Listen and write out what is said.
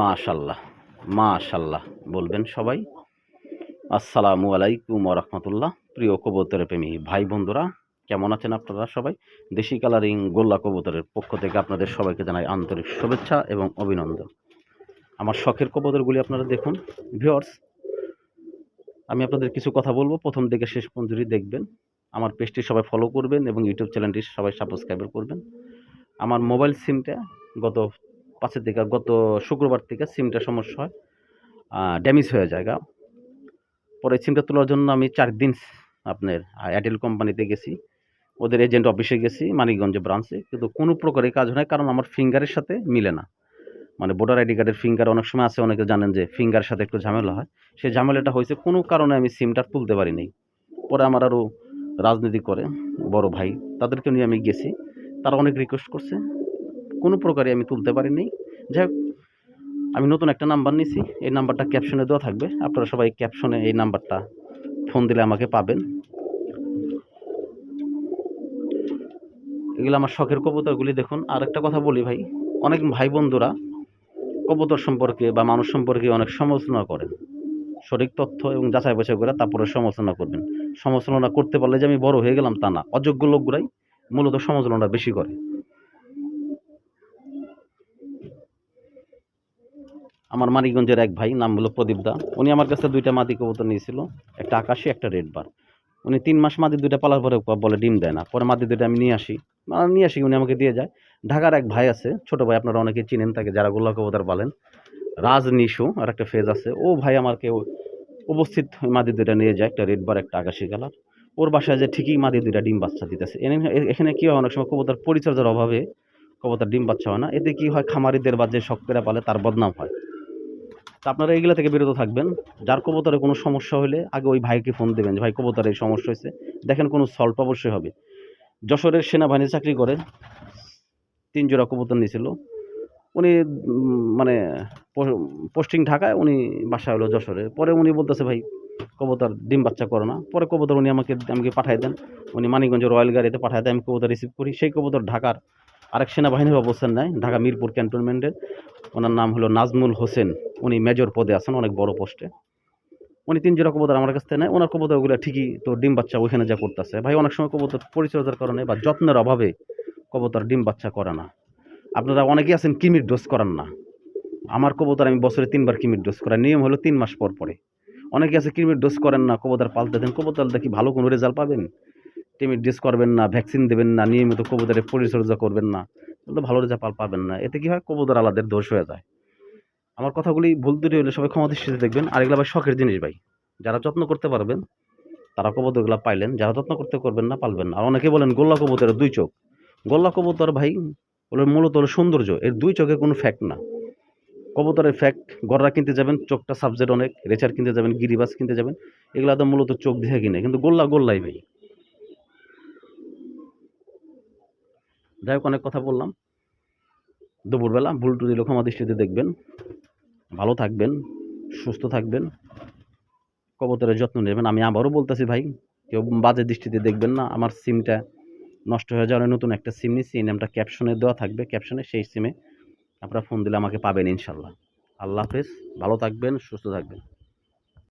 মাশাল্লাহ মাশাল্লাহ, বলবেন সবাই। আসসালামু আলাইকুম রহমতুল্লাহ। প্রিয় কবুতরের প্রেমী ভাই বন্ধুরা, কেমন আছেন আপনারা সবাই? দেশি কালারিং গোল্লা কবুতরের পক্ষ থেকে আপনাদের সবাইকে জানাই আন্তরিক শুভেচ্ছা এবং অভিনন্দন। আমার শখের কবুতরগুলি আপনারা দেখুন। ভিওর্স আমি আপনাদের কিছু কথা বলব। প্রথম থেকে শেষ পর্যন্ত দেখবেন। আমার পেজটি সবাই ফলো করবেন এবং ইউটিউব চ্যানেলটি সবাই সাবস্ক্রাইব করবেন। আমার মোবাইল সিমটা গত পাঁচের থেকে গত শুক্রবার থেকে সিমটা সমস্যা হয় ড্যামেজ হয়ে যায়। পরে সিমটা তোলার জন্য আমি চার দিন আপনার এয়ারটেল কোম্পানিতে গেছি, ওদের এজেন্ট অফিসে গেছি, মানিকগঞ্জ ব্রাঞ্চে কিন্তু কোনো প্রকারে কাজ হয় কারণ আমার ফিঙ্গারের সাথে মিলে না মানে ভোটার আইডি কার্ডের ফিঙ্গার অনেক সময় আছে, অনেকে জানেন যে ফিঙ্গারের সাথে একটু ঝামেলা হয়, সেই ঝামেলাটা হয়েছে, কোনো কারণে আমি সিমটা তুলতে পারিনি পরে আমার আরও রাজনীতি করে, বড় ভাই তাদেরকে নিয়ে আমি গেছি, তারা অনেক রিকোয়েস্ট করছে কোনো প্রকারে আমি তুলতে পারিনি যাই আমি নতুন একটা নাম্বার নিছি। এই নাম্বারটা ক্যাপশনে দেওয়া থাকবে। আপনারা সবাই ক্যাপশনে এই নাম্বারটা ফোন দিলে আমাকে পাবেন। এগুলো আমার শখের কবুতরগুলি দেখুন। আর একটা কথা বলি ভাই, অনেক ভাই বন্ধুরা কবুতর সম্পর্কে বা মানুষ সম্পর্কে অনেক সমালোচনা করেন। সঠিক তথ্য এবং যাচাই বাছাই করে তারপরে সমালোচনা করবেন। সমালোচনা করতে পারলে যে আমি বড় হয়ে গেলাম তা না। অযোগ্য লোকগুলাই মূলত সমালোচনাটা বেশি করে। আমার মানিকগঞ্জের এক ভাই, নাম হলো প্রদীপ দা। উনি আমার কাছে দুইটা মাদি কবুতর নিয়েছিল, একটা আকাশি, একটা রেড বার। উনি তিন মাস মাদি দুইটা পালার পরে বলে ডিম দেয় না। পরে মাদি দুইটা আমি নিয়ে আসি। নিয়ে আসি, উনি আমাকে দিয়ে যায়। ঢাকার এক ভাই আছে, ছোট ভাই, আপনারা অনেকে চিনেন তাকে, যারা গোল্লা কবুতর বলেন রাজ নিশু, আর একটা ফেজ আছে। ও ভাই আমাকে উপস্থিত মাদি দুইটা নিয়ে যায়, একটা রেড বার, একটা আকাশি কালার। ওর বাসায় যে ঠিকই মাদি দুইটা ডিম বাচ্চা দিতেছে। এখানে কী হয়, অনেক সময় কবুতর পরিচর্যার অভাবে কবুতর ডিম বাচ্চা হয় না। এতে কি হয়, খামারিদের বা যে শখেরা পালে, তার বদনাম হয়। তা আপনারা এইগুলা থেকে বিরত থাকবেন। যার কবুতরে কোনো সমস্যা হলে আগে ওই ভাইকে ফোন দেবেন যে, ভাই, কবুতরে এই সমস্যা হয়েছে। দেখেন কোনো সলভ অবশ্যই হবে। যশোরের সেনাবাহিনী চাকরি করে, তিন জোড়া কবুতর নিয়েছিল উনি মানে পোস্টিং ঢাকায় উনি বাসা হলো যশোরে। পরে উনি বলতেছে, ভাই, কবুতর ডিম বাচ্চা করে না। পরে কবুতর উনি আমাকে আমাকে পাঠাই দেন। উনি মানিকগঞ্জের রয়্যাল গাড়িতে পাঠায় দেন আমি কবুতর রিসিভ করি। সেই কবুতর ঢাকার আরেক সেনাবাহিনীর অবস্থান নেয়, ঢাকা মিরপুর ক্যান্টনমেন্টের। ওনার নাম হলো নাজমুল হোসেন। উনি মেজর পদে আছেন, অনেক বড় পোস্টে উনি তিন জোড়া কবুতর আমার কাছ থেকে নেয়। ওনার কবুতরগুলো ঠিকই তো ডিম বাচ্চা ওইখানে যা করতেছে। ভাই, অনেক সময় কবুতর পরিচর্যার কারণে বা যত্নের অভাবে কবুতর ডিম বাচ্চা করে না। আপনারা অনেকেই আছেন কিমির ডোজ করান না। আমার কবুতর আমি বছরে তিনবার কিমির ডোজ করার নিয়ম হলো তিন মাস পর পরে। অনেকে আছে কিমির ডোজ করেন না, কবুতর পালতে দেন। কবুতর দেখি ভালো কোনো রেজাল্ট পাবেন। কিমির ডোজ করবেন না ভ্যাকসিন দেবেন না, নিয়মিত কবুতরের পরিচর্যা করবেন না। তাহলে ভালো রেজাল্ট পাবেন না। এতে কি হয়? কবুতর আলাদের দোষ হয়ে যায়। আমার কথাগুলি ভুল ত্রুটি হলে সবাই ক্ষমা দৃষ্টিতে দেখবেন। আর এগুলো ভাই শখের জিনিস ভাই। যারা যত্ন করতে পারবেন, তারা কবুতরগুলো পাইলেন। যারা যত্ন করতে করবেন না, পালবেন আর অনেকে বলেন, গোল্লা কবুতরের দুই চোখ। গোল্লা কবুতর ভাই ওগুলো মূলত হলো সৌন্দর্য। এর দুই চোখে কোনো ফ্যাক্ট না। কবুতরের ফ্যাক্ট গররা কিনতে যাবেন, চোখটা সাবজেক্ট অনেক। রেচার কিনতে যাবেন, গিরিবাস কিনতে যাবেন। এগুলো তো মূলত চোখ দেখে কিনে। কিন্তু গোল্লা গোল্লাই ভাই। যাই হোক, অনেক কথা বললাম। দুপুরবেলা ভুল টু টুটি ক্ষমা দৃষ্টিতে দেখবেন। ভালো থাকবেন, সুস্থ থাকবেন, কবুতরের যত্ন নেবেন। আমি আবারও বলতেছি ভাই, কেউ বাজে দৃষ্টিতে দেখবেন না। আমার সিমটা নষ্ট হয়ে যাওয়ার নতুন একটা সিম নিচ্ছি এই নামটা ক্যাপশনে দেওয়া থাকবে। ক্যাপশনে সেই সিমে আপনারা ফোন দিলে আমাকে পাবেন ইনশাল্লাহ আল্লাহ হাফেজ। ভালো থাকবেন, সুস্থ থাকবেন।